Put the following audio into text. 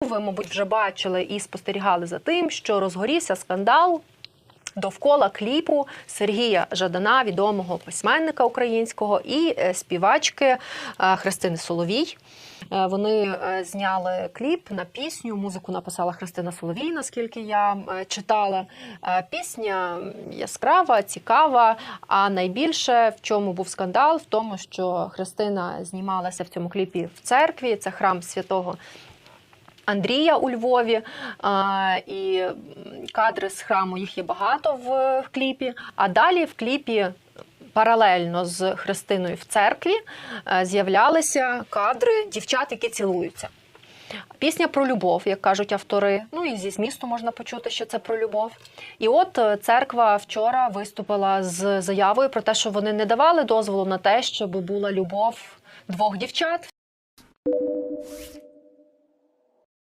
Ви, мабуть, вже бачили і спостерігали за тим, що розгорівся скандал довкола кліпу Сергія Жадана, відомого письменника українського, і е, співачки е, Христини Соловій. Е, Вони зняли кліп на пісню. Музику написала Христина Соловій, наскільки я читала. Пісня яскрава, цікава. А найбільше в чому був скандал? В тому, що Христина знімалася в цьому кліпі в церкві. Це храм святого Андрія у Львові. І кадри з храму їх є багато в, в кліпі. А далі в кліпі. Паралельно з Христиною в церкві е, з'являлися кадри дівчат, які цілуються. Пісня про любов, як кажуть автори. Ну і зі змісту можна почути, що це про любов. І от е, церква вчора виступила з заявою про те, що вони не давали дозволу на те, щоб була любов двох дівчат.